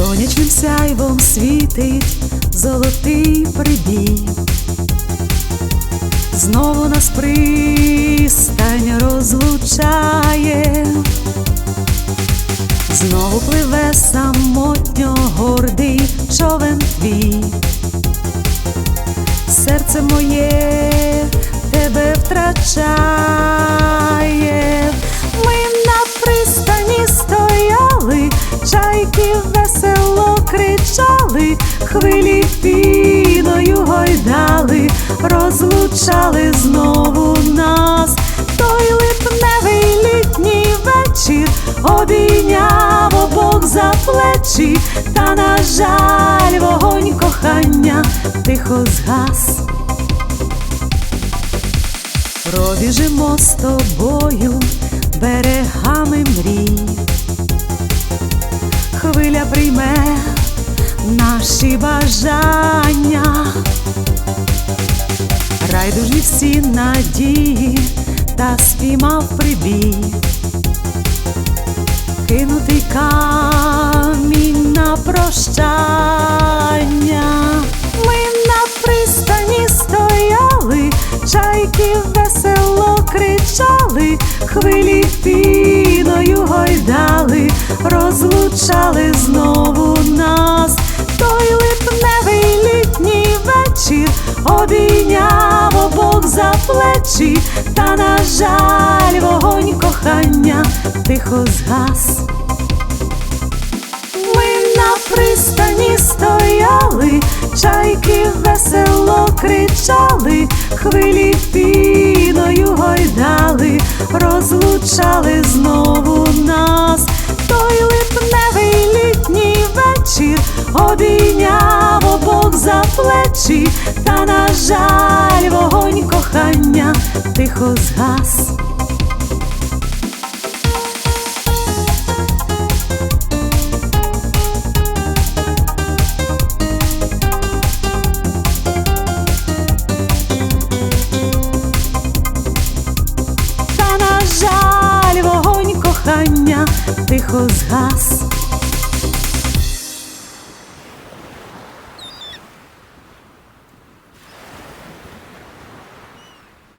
Сонячним сяйвом світить золотий прибій, знову нас пристань розлучає, знову пливе самотньо гордий човен твій, серце моє тебе втрачає. Ми на пристані стояли, чайки весело кричали, хвилі піною гойдали, розлучали знову нас. Той липневий літній вечір обійняв за плечі, та, на жаль, вогонь кохання тихо згас. Пробіжимо з тобою берегами мрій, хвиля прийме наші бажання, райдужні всі надії та спіймав прибій, кинутий камінь на прощання. Ми на пристані стояли, чайки весело кричали, хвилі піною гойдали, розлучали знову нас. Той липневий літній вечір обійняв обох за плечі, та, на жаль, вогонь кохання тихо згас. Пристані стояли, чайки весело кричали, хвилі піною гойдали, розлучали знову нас. Той липневий літній вечір обійняв обох за плечі, та, на жаль, вогонь кохання тихо згас. Та на